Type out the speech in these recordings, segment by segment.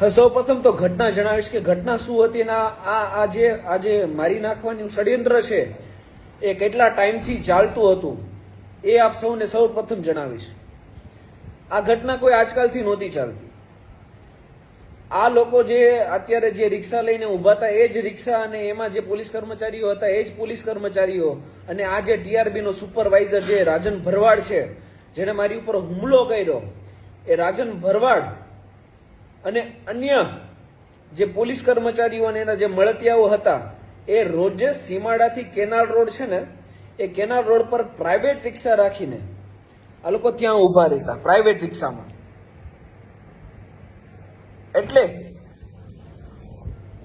હવે સૌ પ્રથમ તો ઘટના જણાવીશ કે ઘટના શું હતી આ આ- જે આ મારી નાખવાનું ષડયંત્ર છે, એ કેટલા ટાઈમથી ચાલતું હતું, એ આપ સૌને સૌ પ્રથમ જણાવીશ. આ ઘટના કોઈ આજકાલથી નહોતી ચાલતી. આ લોકો જે અત્યારે જે રિક્ષા લઈને ઊભા હતા, એ જ રિક્ષા અને એમાં જે પોલીસ કર્મચારીઓ હતા, એ જ પોલીસ કર્મચારીઓ અને આ જે ટીઆરબી નો સુપરવાઇઝર જે રાજન ભરવાડ છે, જેણે મારી ઉપર હુમલો કર્યો, એ રાજન ભરવાડ અને અન્ય જે પોલીસ કર્મચારીઓ અને એના જે મળતિયાઓ હતા, એ રોજે સીમાડાથી કેનાલ રોડ છે ને, એ કેનાલ રોડ પર પ્રાઇવેટ રિક્ષા રાખીને આ લોકો ત્યાં ઊભા રહેતા, પ્રાઇવેટ રિક્ષામાં. એટલે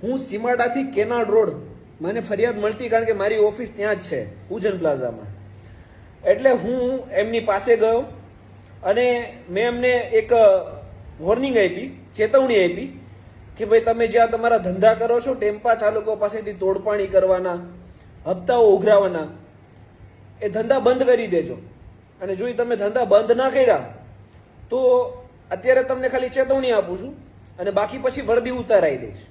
હું સીમાડાથી કેનાલ રોડ, મને ફરિયાદ મળતી કારણ કે મારી ઓફિસ ત્યાં જ છે પૂજન પ્લાઝામાં. એટલે હું એમની પાસે ગયો અને મેં એમને એક વોર્નિંગ આપી ચેતવણી આપી કે ભાઈ તમે જ્યાં તમારા ધંધા કરો છો, ટેમ્પા ચાલકો પાસેથી તોડપાણી કરવાના, હપ્તાઓ ઉઘરાવાના, એ ધંધા બંધ કરી દેજો. અને જો તમે ધંધા બંધ ના કર્યા, તો અત્યારે તમને ખાલી ચેતવણી આપું છું અને બાકી પછી વર્દી ઉતારાઈ દઈશ.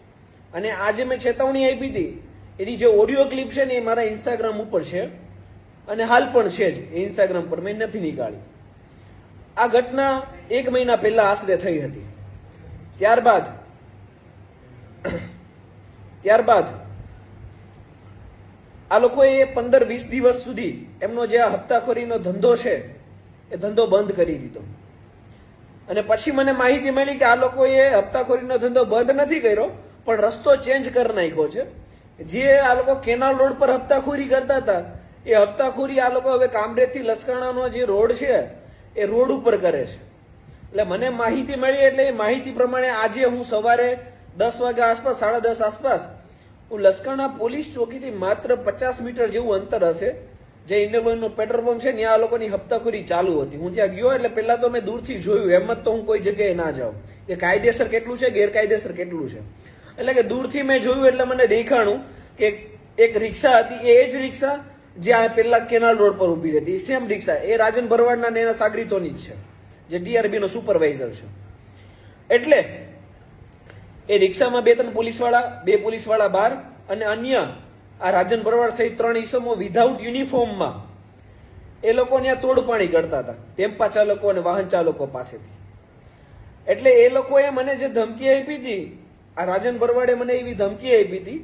અને આજે મેં ચેતવણી આપી હતી, એની જે ઓડિયો ક્લિપ છે ને એ મારા ઇન્સ્ટાગ્રામ ઉપર છે. અને હાલ પણ છે જ ઇન્સ્ટાગ્રામ પર મેં નથી નીકાળી. આ ઘટના એક મહિના પહેલા આશરે થઈ હતી. ત્યારબાદ ત્યારબાદ, આ લોકોએ પંદર વીસ દિવસ સુધી એમનો જે આ હપ્તાખોરીનો ધંધો છે, એ ધંધો બંધ કરી દીધો. અને પછી મને માહિતી મળી કે આ લોકોએ હપ્તાખોરીનો ધંધો બંધ નથી કર્યો, પણ રસ્તો ચેન્જ કરી નાખ્યો છે. જે આ લોકો કેનાલ રોડ પર હપ્તાખોરી કરતા હતા, એ હપ્તાખોરી આ લોકો હવે કામરેજથી લસકાણાનો જે રોડ છે, એ રોડ ઉપર કરે છે. એટલે મને માહિતી મળી એટલે એ માહિતી પ્રમાણે આજે હું સવારે દસ વાગ્યા આસપાસ, સાડા દસ આસપાસ, હું લસકાણા પોલીસ ચોકીથી માત્ર પચાસ મીટર જેવું અંતર હશે, જે ઇન્ડિયન પેટ્રોલ પંપ છે, ત્યાં આ લોકોની હપ્તાખોરી ચાલુ હતી. હું ત્યાં ગયો એટલે પહેલાં તો મેં દૂરથી જોયું, એમ જ તો હું કોઈ જગ્યાએ ના જાઉં. કે કાયદેસર કેટલું છે, ગેરકાયદેસર કેટલું છે. એટલે કે દૂરથી મેં જોયું એટલે મને દેખાણું કે એક રિક્ષા હતી, એ જ રિક્ષા જે આ પહેલાં કેનાલ રોડ પર ઊભી હતી સેમ રિક્ષા. એ રાજન ભરવાડના ને એના સાગરીતોની જ છે. જે ડીઆરબી નો સુપરવાઇઝર છે. એટલે એ રિક્ષામાં બે ત્રણ પોલીસવાળા, બે પોલીસવાળા બાર અને અન્ય આ રાજન ભરવાડ સહિત ત્રણ ઈસમો વિધાઉટ યુનિફોર્મમાં એ લોકો ત્યાં તોડપાણી કરતા હતા. ટેમ્પા ચાલકો અને વાહન ચાલકો પાસેથી. એટલે એ લોકોએ મને જે ધમકી આપી હતી, આ રાજન ભરવાડે મને એવી ધમકી આપી હતી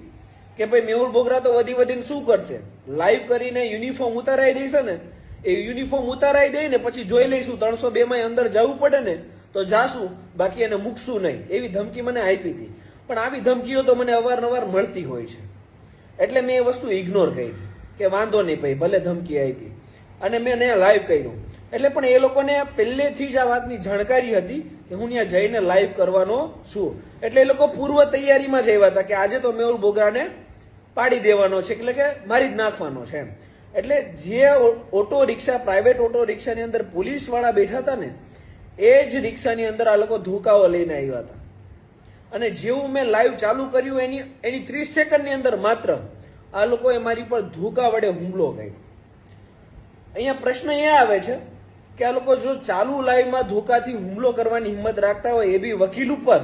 કે ભાઈ મેહુલ બોગરા તો વધી વધીને શું કરશે? લાઈવ કરીને યુનિફોર્મ ઉતારાઈ દેશે ને એ યુનિફોર્મ ઉતારાઈ દે ને પછી જોઈ લઈશું ત્રણસો બે માં અંદર જવું પડે ને તો જાશું, બાકી એને મૂકશું નહીં. એવી ધમકી મને આપી હતી. પણ આવી ધમકીઓ તો મને અવારનવાર મળતી હોય છે. એટલે મેં એ વસ્તુ ઇગ્નોર કરી. કે વાંધો નહીં ભાઈ, ભલે ધમકી આપી. અને મેં એને લાઈવ કર્યું. એટલે પણ એ લોકોને પહેલેથી જ આ વાતની જાણકારી હતી કે હું ત્યાં જઈને લાઈવ કરવાનો છું. એટલે એ લોકો પૂર્વ તૈયારીમાં જ આવ્યા હતા કે આજે તો મેહુલ બોગરાને પાડી દેવાનો છે. એટલે કે મારી જ નાખવાનો છે એમ. એટલે જે ઓટો રિક્ષા, પ્રાઇવેટ ઓટો રિક્ષાની અંદર પોલીસવાળા બેઠા હતા ને, એ જ રિક્ષાની અંદર આ લોકો ધોકાઓ લઈને આવ્યા હતા. અને જેવું મેં લાઈવ ચાલુ કર્યું, એની એની ત્રીસ સેકન્ડની અંદર માત્ર આ લોકોએ મારી પર ધોકા વડે હુમલો કર્યો. અહીંયા પ્રશ્ન એ આવે છે કે આ લોકો જો ચાલુ લાઈવમાં ધોકાથી હુમલો કરવાની હિંમત રાખતા હોય એ બી વકીલ ઉપર,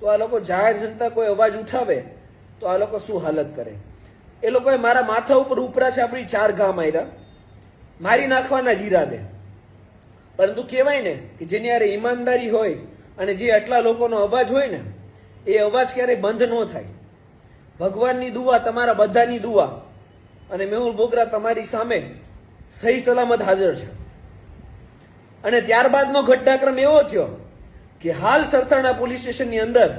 તો આ લોકો જાહેર જનતા કોઈ અવાજ ઉઠાવે, તો આ લોકો શું હાલત કરે? એ લોકોએ મારા માથા ઉપર ઉપરા છાપડી ચાર ઘા માર્યા. મારી નાખવાના જ ઈરાદે પરંતુ કહેવાય ને કે જેની યારે ઈમાનદારી હોય અને જે આટલા લોકોનો અવાજ હોય ને, એ અવાજ ક્યારેય બંધ ન થાય. ભગવાનની દુઆ તમારા બધાની દુઆ. અને મેહુલ બોગરા તમારી સામે સહી સલામત હાજર છે. અને ત્યારબાદનો ઘટનાક્રમ એવો થયો કે હાલ સરથાણા પોલીસ સ્ટેશનની અંદર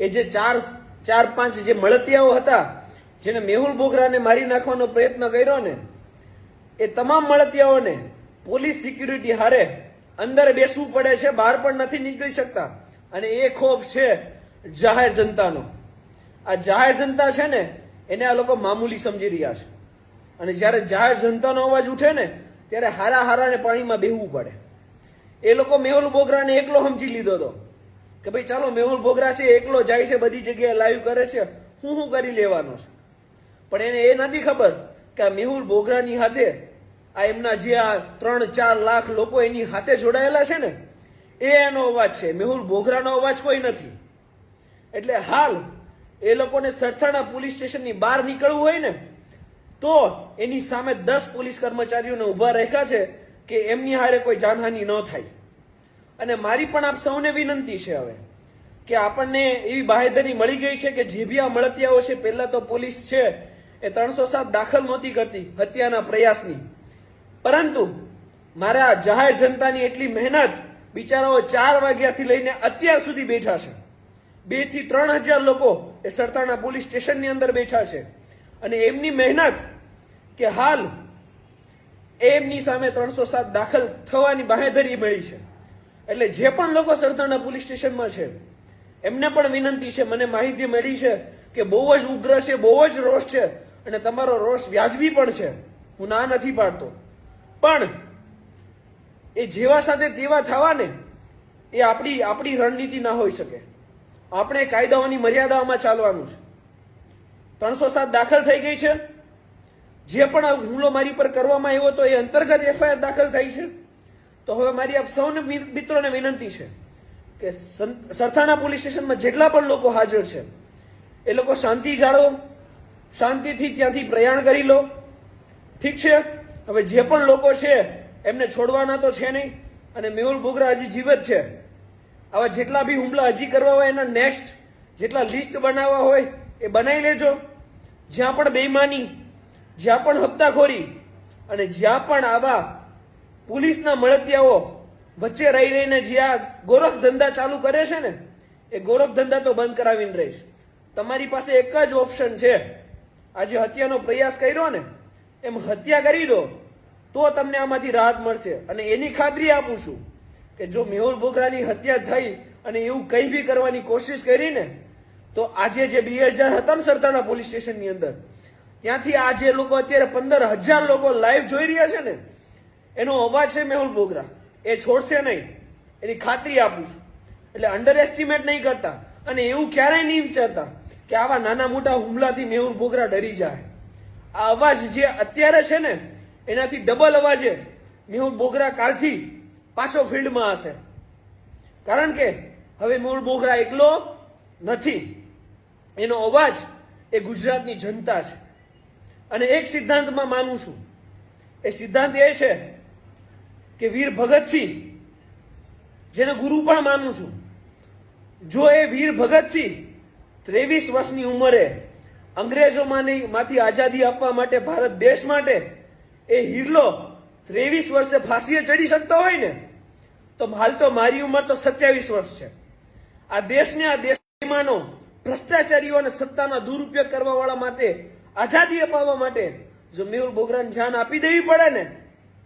એ જે ચાર ચાર, પાંચ જે મળતિયાઓ હતા જેને મેહુલ બોગરાને મારી નાખવાનો પ્રયત્ન કર્યો ને, એ તમામ મળતિયાઓને પોલીસ સિક્યુરિટી હારે અંદર બેસવું પડે છે, બહાર પણ નથી નીકળી શકતા. અને એ ખોફ છે જાહેર જનતાનો. આ જાહેર જનતા છે ને, એને આ લોકો મામૂલી સમજી રહ્યા છે. અને જ્યારે જાહેર જનતાનો અવાજ ઉઠે ને, ત્યારે હારા હારાને પાણીમાં બેહવું પડે. એ લોકો મેહુલ બોગરાને એકલો સમજી લીધો હતો. કે ભાઈ ચાલો, મેહુલ બોગરા છે, એકલો જાય છે, બધી જગ્યાએ લાઈવ કરે છે, હું શું કરી લેવાનો છે? પણ એને એ નથી ખબર કે આ મેહુલ બોગરાની સાથે આ એમના જે આ ત્રણ ચાર લાખ લોકો એની હાથે જોડાયેલા છે ને, એ એનો અવાજ છે. મેહુલ બોગરાનો અવાજ કોઈ નથી. એટલે હાલ એ લોકોને સરથાણા પોલીસ સ્ટેશનની બહાર નીકળવું હોય ને, તો એની સામે દસ પોલીસ કર્મચારીઓને ઊભા રાખ્યા છે કે એમની હારે કોઈ જાનહાનિ ન થાય. અને મારી પણ આપ સૌને વિનંતી છે હવે કે આપણને એવી બાહેધરી મળી ગઈ છે કે જે બી આ મળતિયાઓ છે, પહેલાં તો પોલીસ છે એ ત્રણસો સાત દાખલ નહોતી કરતી હત્યાના પ્રયાસની. પરંતુ મારા જાહેર જનતાની એટલી મહેનત બિચારાઓ ચાર વાગ્યાથી લઈને અત્યાર સુધી બેઠા છે. બેથી ત્રણ હજાર લોકો એ સરથાણા પોલીસ સ્ટેશનની અંદર બેઠા છે. અને એમની મહેનત કે હાલ એમની સામે ત્રણસો સાત દાખલ થવાની બાહેધરી મળી છે. એટલે જે પણ લોકો સરથાણા પોલીસ સ્ટેશનમાં છે, એમને પણ વિનંતી છે, મને માહિતી મળી છે કે બહુ જ ઉગ્ર છે, બહુ જ રોષ છે. અને તમારો રોષ વ્યાજબી પણ છે. હું ના નથી પાડતો. પણ એ જેવા સાથે તેવા થવાને એ આપણી આપણી રણનીતિ ના હોઈ શકે. આપણે કાયદાઓની મર્યાદાઓમાં ચાલવાનું છે. ત્રણસો સાત દાખલ થઈ ગઈ છે. જે પણ હુમલો મારી પર કરવામાં આવ્યો તો એ અંતર્ગત એફઆઈઆર દાખલ થઈ છે. તો હવે મારી આપ સૌને મિત્રોને વિનંતી છે કે સરથાણા પોલીસ સ્ટેશનમાં જેટલા પણ લોકો હાજર છે, એ લોકો શાંતિ જાળવો. શાંતિથી ત્યાંથી પ્રયાણ કરી લો. ઠીક છે? હવે જે પણ લોકો છે, એમને છોડવાના તો છે નહીં, અને મેહુલ ભોગરા હજી જીવત છે. આવા જેટલા બી હુમલા હજી કરવા હોય, એના નેક્સ્ટ જેટલા લિસ્ટ બનાવવા હોય, એ બનાવી લેજો. જ્યાં પણ બેઈમાની, જ્યાં પણ હપ્તાખોરી, અને જ્યાં પણ આવા પોલીસના મળતિયાઓ વચ્ચે રહી રહીને જે આ ગોરખ ધંધા ચાલુ કરે છે ને, એ ગોરખ ધંધા તો બંધ કરાવીને રહીશ. તમારી પાસે એક જ ઓપ્શન છે આજે હત્યાનો પ્રયાસ કર્યો ને, એમ હત્યા કરી દો, તો તમને આમાંથી રાહત મળશે. અને એની ખાતરી આપું છું કે જો મેહુલ બોગરાની હત્યા થઈ અને એવું કંઈ બી કરવાની કોશિશ કરીને તો આજે જે બે હજાર હતા ને સરતાના પોલીસ સ્ટેશનની અંદર, ત્યાંથી આ જે લોકો અત્યારે પંદર હજાર લોકો લાઈવ જોઈ રહ્યા છે ને, એનો અવાજ છે મેહુલ બોગરા. એ છોડશે નહીં. એની ખાતરી આપું છું. એટલે અંડર એસ્ટિમેટ નહીં કરતા. અને એવું ક્યારેય નહીં વિચારતા કે આવા નાના મોટા હુમલાથી મેહુલ બોગરા ડરી જાય. આ અવાજ જે અત્યારે છે ને, એનાથી ડબલ અવાજે મેહુલ બોગરા કાલથી પાછો ફિલ્ડમાં હશે. કારણ કે હવે મેહુલ બોગરા એકલો નથી. એનો અવાજ એ ગુજરાતની જનતા છે. અને એક સિદ્ધાંતમાં માનું છું. એ સિદ્ધાંત એ છે કે વીર ભગતસિંહ, જેને ગુરુ પણ માનું છું, જો એ વીર ભગતસિંહ ત્રેવીસ વર્ષની ઉંમરે અંગ્રેજોમાંની માંથી આઝાદી આપવા માટે ભારત દેશ માટે એ હિરલો ત્રેવીસ વર્ષે ફાંસીએ ચડી શકતો હોય ને, તો હાલ તો મારી ઉંમર તો સત્યાવીસ વર્ષ છે. આ દેશને આ દેશમાનો ભ્રષ્ટાચારીઓ અને સત્તાનો દુરુપયોગ કરવા વાળા માટે આઝાદી અપાવવા માટે જો મેહુલ બોગરાને જાન આપી દેવી પડે ને,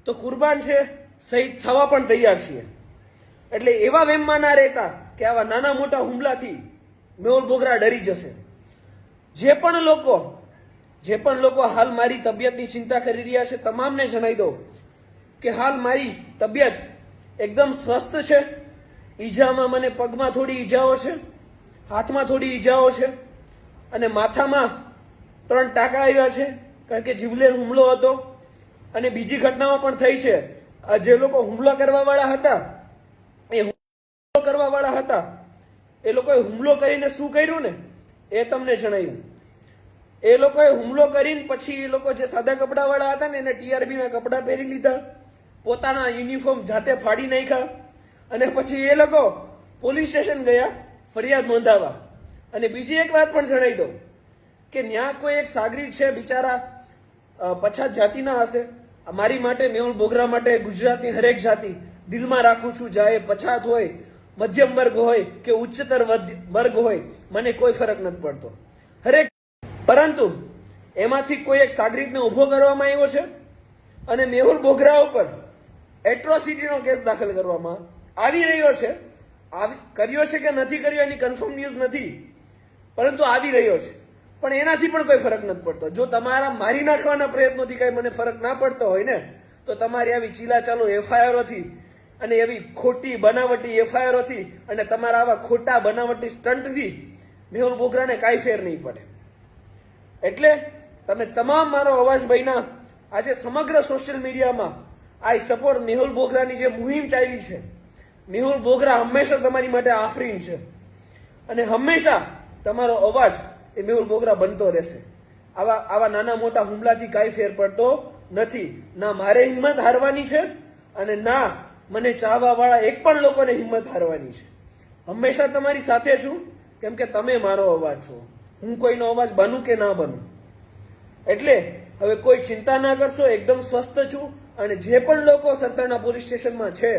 તો કુરબાન છે, શહીદ થવા પણ તૈયાર છીએ. એટલે એવા વેમમાં ના રહેતા કે આવા નાના મોટા હુમલાથી મેહુલ બોગરા ડરી જશે. જે પણ લોકો, જે પણ લોકો હાલ મારી તબિયતની ચિંતા કરી રહ્યા છે, તમામને જણાવી દઉં કે હાલ મારી તબિયત એકદમ સ્વસ્થ છે. ઈજામાં મને પગમાં થોડી ઈજાઓ છે, હાથમાં થોડી ઈજાઓ છે અને માથામાં ત્રણ ટાંકા આવ્યા છે, કારણ કે જીવલેણ હુમલો હતો અને બીજી ઘટનાઓ પણ થઈ છે. આ જે લોકો હુમલો કરવાવાળા હતા, એ હુમલો કરવાવાળા હતા એ લોકોએ હુમલો કરીને શું કર્યું ને? એ તમને જણાવ્યું એ લોકોએ હુમલો કરીને પછી એ લોકો જે સાદા કપડાવાળા હતા ને, એને ટીઆરબીના કપડાં પહેરી લીધા, પોતાના યુનિફોર્મ જાતે ફાડી નાખ્યા અને પછી એ લોકો પોલીસ સ્ટેશન ગયા ફરિયાદ નોંધાવા અને બીજી એક વાત પણ જણાવી દઉં કે ત્યાં કોઈ એક સાગરી છે, બિચારા પછાત જાતિના હશે. મારી માટે મેહુલ બોગરા માટે ગુજરાતની હરેક જાતિ દિલમાં રાખું છું, જાય પછાત હોય મધ્યમ વર્ગ હોય કે ઉચ્ચતર વર્ગ હોય, મને કોઈ ફરક નથી પડતો. હરેક, પરંતુ એમાંથી કોઈ એક સાગરીતને ઊભો કરવામાં આવ્યો છે? અને મેહુલ બોગરા ઉપર એટ્રોસિટીનો કેસ દાખલ કરવામાં આવી રહ્યો છે? આવી, કર્યો છે કે નથી કર્યો એની કન્ફર્મ ન્યૂઝ નથી? પરંતુ આવી રહ્યો છે. પણ એનાથી પણ કોઈ ફરક નથી પડતો. જો તમારા મારી નાખવાના પ્રયત્નોથી કઈ મને ફરક ના પડતો હોય ને, તો તમારી આવી ચીલા ચાલુ એફઆઈઆરોથી અને એવી ખોટી બનાવટી એફઆઈઆરોથી અને તમારા આવા ખોટા બનાવટી સ્ટન્ટથી મેહુલ બોગરાને કાંઈ ફેર નહીં પડે. એટલે તમે તમામ મારો અવાજ ભાઈના આજે સમગ્ર સોશિયલ મીડિયામાં આઈ સપોર્ટ મેહુલ બોગરાની જે મુહિમ ચાલી છે. મેહુલ બોગરા હંમેશા તમારી માટે આફરીન છે. અને હંમેશા તમારો અવાજ એ મેહુલ બોગરા બનતો રહેશે. આવા આવા નાના મોટા હુમલાથી કાંઈ ફેર પડતો નથી. ના મારે હિંમત હારવાની છે અને ના મને ચાહવા વાળા એક પણ લોકોને હિંમત હારવાની છે. હંમેશા તમારી સાથે છું, કેમ કે તમે મારો અવાજ છો. હું કોઈનો અવાજ બનું કે ના બનું? એટલે હવે કોઈ ચિંતા ના કરશો, એકદમ સ્વસ્થ છું અને જે પણ લોકો સરતાના પોલીસ સ્ટેશનમાં છે,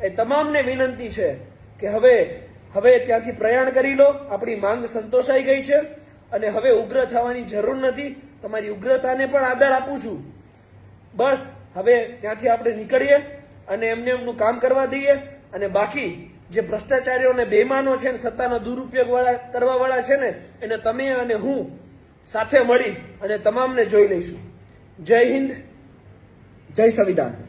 એ તમામને વિનંતી છે કે હવે હવે ત્યાંથી પ્રયાણ કરી લો, આપણી માંગ સંતોષાઈ ગઈ છે અને હવે ઉગ્ર થવાની જરૂર નથી. તમારી ઉગ્રતાને પણ આધાર આપું છું. બસ, હવે ત્યાંથી આપણે નીકળીએ. અને એમને એમનું કામ કરવા દઈએ. અને બાકી જે ભ્રષ્ટાચારીઓ અને બેમાનો છે ને, સત્તાનો દુરુપયોગ વાળા કરવા વાળા છે ને, એને તમે અને હું સાથે મળી અને તમામને જોઈ લઈશું. જય હિન્દ, જય સંવિધાન.